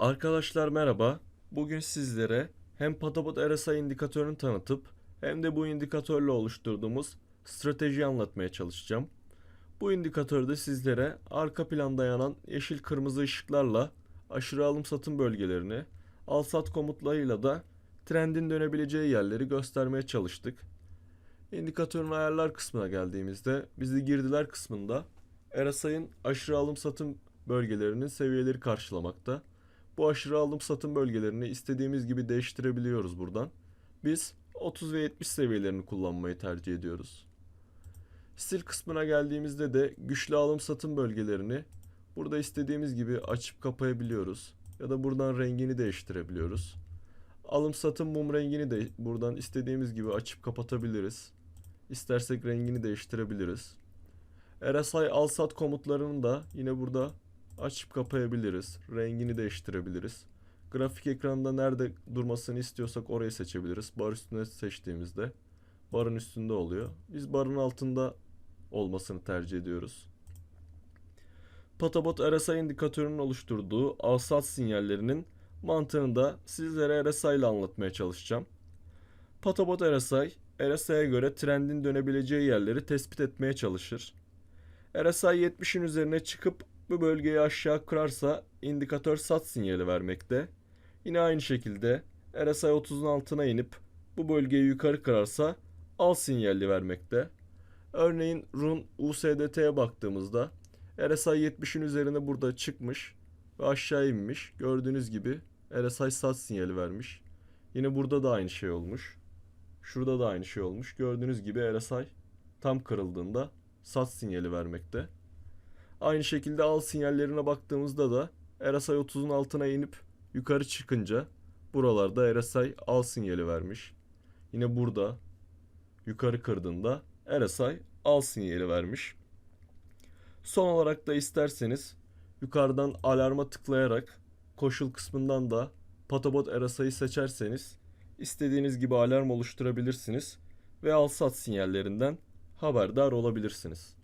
Arkadaşlar merhaba. Bugün sizlere hem Patapot RSI indikatörünü tanıtıp hem de bu indikatörle oluşturduğumuz stratejiyi anlatmaya çalışacağım. Bu indikatörde sizlere arka planda yanan yeşil kırmızı ışıklarla aşırı alım satım bölgelerini, al sat komutlarıyla da trendin dönebileceği yerleri göstermeye çalıştık. İndikatörün ayarlar kısmına geldiğimizde bizi girdiler kısmında RSI'nin aşırı alım satım bölgelerinin seviyeleri karşılamakta. Bu aşırı alım satım bölgelerini istediğimiz gibi değiştirebiliyoruz buradan. Biz 30 ve 70 seviyelerini kullanmayı tercih ediyoruz. Stil kısmına geldiğimizde de güçlü alım satım bölgelerini burada istediğimiz gibi açıp kapayabiliyoruz. Ya da buradan rengini değiştirebiliyoruz. Alım satım mum rengini de buradan istediğimiz gibi açıp kapatabiliriz. İstersek rengini değiştirebiliriz. RSI al sat komutlarını da yine burada açıp kapayabiliriz. Rengini değiştirebiliriz. Grafik ekranında nerede durmasını istiyorsak orayı seçebiliriz. Bar üstüne seçtiğimizde barın üstünde oluyor. Biz barın altında olmasını tercih ediyoruz. Patabot RSI indikatörünün oluşturduğu al-sat sinyallerinin mantığını da sizlere RSI ile anlatmaya çalışacağım. Patabot RSI, RSI'ye göre trendin dönebileceği yerleri tespit etmeye çalışır. RSI 70'in üzerine çıkıp bu bölgeyi aşağı kırarsa indikatör sat sinyali vermekte. Yine aynı şekilde RSI 30'un altına inip bu bölgeyi yukarı kırarsa al sinyali vermekte. Örneğin RUN USDT'ye baktığımızda RSI 70'in üzerine burada çıkmış ve aşağı inmiş. Gördüğünüz gibi RSI sat sinyali vermiş. Yine burada da aynı şey olmuş. Şurada da aynı şey olmuş. Gördüğünüz gibi RSI tam kırıldığında sat sinyali vermekte. Aynı şekilde al sinyallerine baktığımızda da RSI 30'un altına inip yukarı çıkınca buralarda RSI al sinyali vermiş. Yine burada yukarı kırdığında RSI al sinyali vermiş. Son olarak da isterseniz yukarıdan alarma tıklayarak koşul kısmından da Patabot RSI'yi seçerseniz istediğiniz gibi alarm oluşturabilirsiniz ve al sat sinyallerinden haberdar olabilirsiniz.